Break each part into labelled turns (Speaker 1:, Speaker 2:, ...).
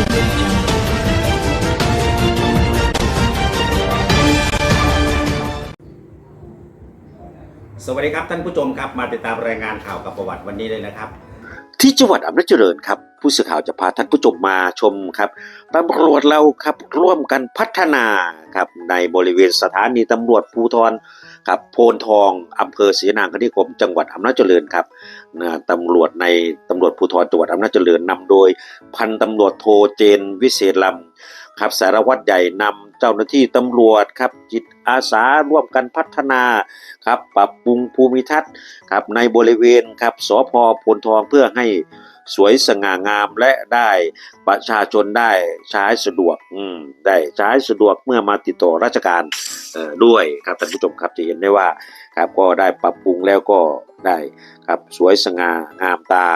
Speaker 1: สวัสดีครับท่านผู้ชมครับมาติดตามรายงานข่าวกับประวัติวันนี้เลยนะครับ
Speaker 2: ที่จังหวัดอำนาจเจริญครับ ผู้สื่อข่าวจะพาท่านผู้ชมมาชมครับตำรวจเราครับร่วมกันพัฒนาครับในบริเวณสถานีตำรวจภูธรครับโพนทองอำเภอศรีนางคณิคม จังหวัดอำนาจเจริญครับตำรวจในำรวจภูธรจังหวัดอำนาจเจริญนำโดย พันตำรวจโทเจนวิเศษลำครับสารวัตรใหญ่นำเจ้าหน้าที่ตำรวจครับจิตอาสาร่วมกันพัฒนาครับปรับปรุงภูมิทัศน์ครับในบริเวณครับสพพลทองเพื่อให้สวยสง่างามและได้ประชาชนได้ใช้สะดวกอืมได้ใช้สะดวกเมื่อมาติดต่อราชการด้วยครับท่านผู้ชมครับจะเห็นได้ว่าครับก็ได้ปรับปรุงแล้วก็ ได้ครับสวยสง่างามตา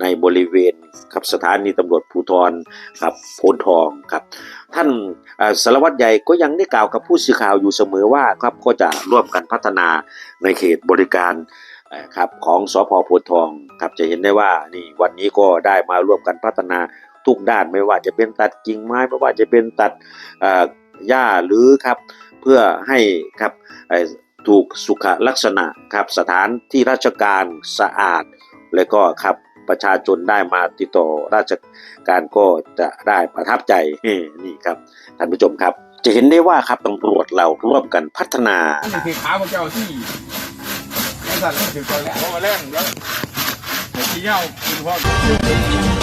Speaker 2: ในบริเวณครับสถานีตำรวจภูธรครับโพนทองครับ ท่านสารวัตรใหญ่ก็ยังได้กล่าวกับผู้สื่อข่าวอยู่เสมอว่าครับก็จะร่วมกันพัฒนาในเขตบริการครับของสพโพธทองครับจะเห็นได้ว่านี่วันนี้ก็ได้มาร่วมกันพัฒนาทุกด้านไม่ว่าจะเป็นตัดกิ่งไม้ไม่ว่าจะเป็นตัดเอ่อหญ้าหรือครับเพื่อให้ครับ ถูกสุขลักษณะครับสถานที่ราชการสะอาด และก็ครับประชาชนได้มาติดต่อราชการก็จะได้ประทับใจนี่ครับท่านผู้ชมครับ จะเห็นได้ว่าครับตำรวจเราร่วมกันพัฒนา
Speaker 3: คือขาของเจ้าที่ไอ้สัตว์นี่คือตัวแรกเพราะว่าแรงเดี๋ยวไอ้ที่เย้าคุณพ่อ